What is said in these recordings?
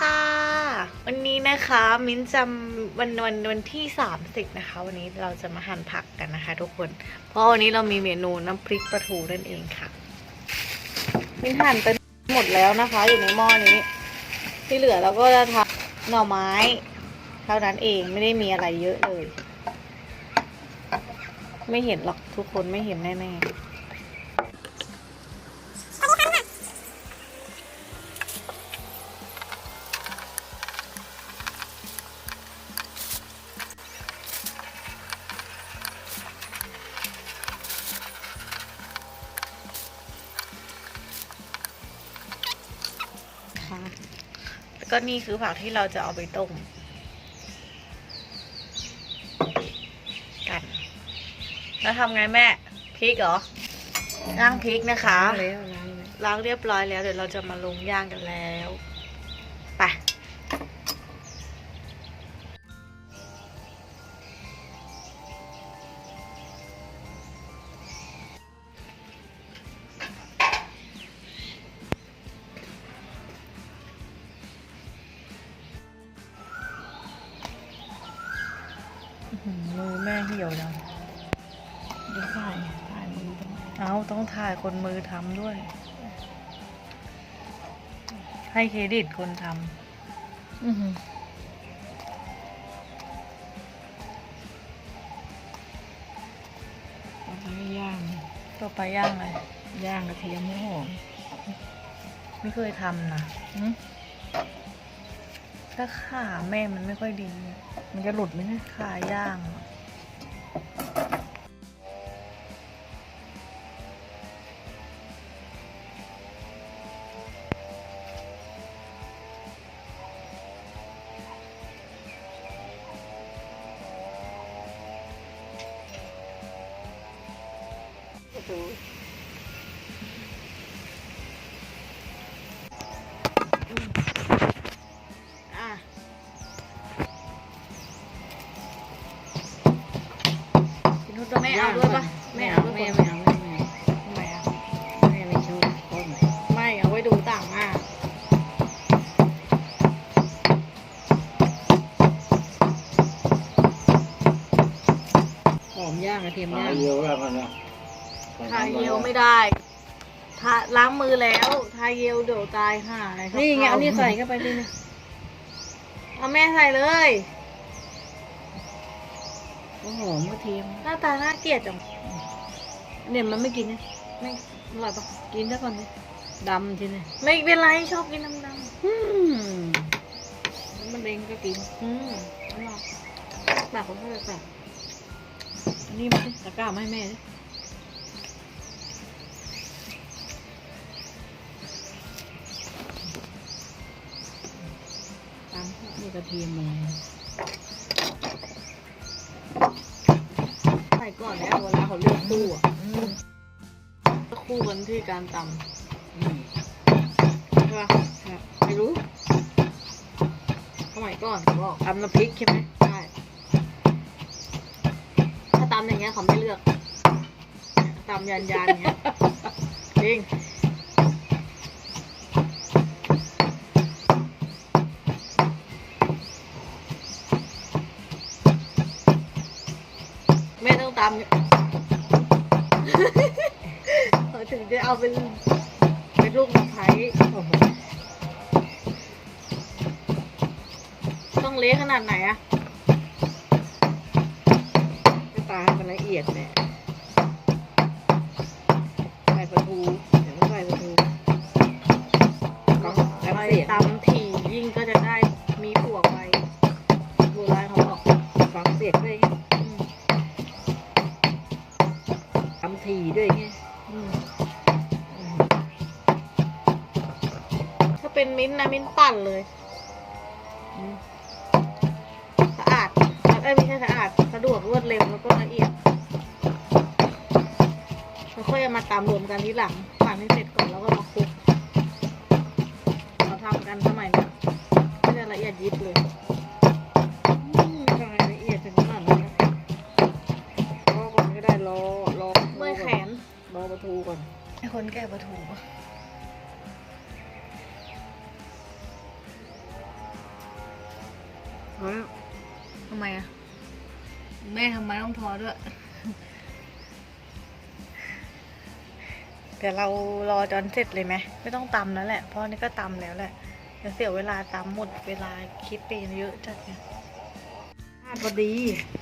ค่ะ วันนี้นะคะมิ้นจำวันวันวันที่ 30 นะคะ วันนี้เราจะมาหั่นผักกันนะคะ ทุกคน เพราะวันนี้เรามีเมนูน้ำพริกปลาทูนั่นเองค่ะ มิ้นหั่นไปหมดแล้วนะคะ อยู่ในหม้อนี้ ที่เหลือเราก็จะทำหน่อไม้ เท่านั้นเองไม่ได้มีอะไรเยอะเลย ไม่เห็นหรอกทุกคนไม่เห็นแน่ๆ ก็นี่คือผักที่เราจะเอาไปต้มกัน แล้วทำไงแม่พริกเหรอย่างพริกนะคะแล้วล้างแล้วล้างเรียบร้อยแล้วเดี๋ยวเราจะมาลงย่างกันแล้ว อแม่เหี่ยวแล้วเดี๋ยวถ่ายถ่ายมือตรงเอาต้องถ่ายคนมือทำด้วย ให้เครดิตคนทอือหือเอาไปย่างำตัวไปลาย่างเลยย่างกระเทียมหอมไม่เคยทำนะอืมถ้าขาแม่มันไม่ค่อยดี มันจะหลุดไหมเนี่ยขาย่าง ดูอ่ นุชแม่เอาด้วยปะไม่เอาด้วยไม่ปะเอาไม่เอาไม่เอาทำไมอะไม่เอาไม่ชอบต้มไม่เอาไว้ดูต่างหน้าหอมย่างกระเทียมหาย่างเยอะแล้วกันนะทาเยลไม่ได้ทาล้างมือแล้ว ทาเยลเดี๋ยวตายห่าเลยครับนี่ไงเอานี่ใส่เข้าไปเลยนะเอาแม่ใส่เลย ก็หอมกระเทียมหน้าตาน่าเกลียดจังเนี่ยมันไม่กินนะไม่อร่อยปะกินซะก่อนเลยดำทีเนี่ยไม่เป็นไรชอบกินน้ำดอืมแล้วมันเองก็กินำอืมอร่อยแบบของเธอแบบอันนี้มาดิตะกร้ามาให้แม่ดิตามนี่กระเทียมมาใส่ ก่อนแล้วเวลาเขาเลือกคู่อะคู่กันที่การตำใช่ปะไม่รู้สมัยก่อนเขาบอกตำน้ำพริกใช่ไหมใช่ถ้าตำอย่างเงี้ยเขาไม่เลือกตำยันยันๆเงี้ยจริง ต้องตำเถึงจะเอาเป็นเป็นลูกสะใภ้โอ้โหต้องเละขนาดไหนอะจะตาให้มันละเอียดเนี่ยใส่ปลาทูเดี๋ยวต้องใส่ปลาทูต้องไปน้ำเสียตำ เป็นมิ้นท์นะมิ้นท์ปั่นเลยอืมสะอาดเอ้ยไม่ใช่สะอาดสะดวกรวดเร็วแล้วก็ละเอียดแล้วค่อยเอามาตำรวมกันทีหลังปั่นให้เสร็จก่อนแล้วก็มาคลุกเราทำกันสมัยนี้ก็จะละเอียดยิบเลยอืมทำไมละเอียดถึงขนาดนั้นนะรอก่อนก็ได้รอรอเมื่อยแขนรอปลาทูก่อนไอคนแก่ปะถู พอแล้วทำไมอะแม่ทำไมต้องทอด้วย เดี๋ยวเรารอจอนเสร็จเลยไหม ไม่ต้องตำแล้วแหละ เพราะนี่ก็ตำแล้วแหละเดี๋ยวเสียเวลาตำหมดเวลาคิดไปเยอะจัดเนี่ยพอดี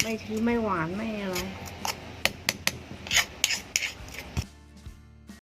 ไม่ชื้อไม่หวานไม่อะไร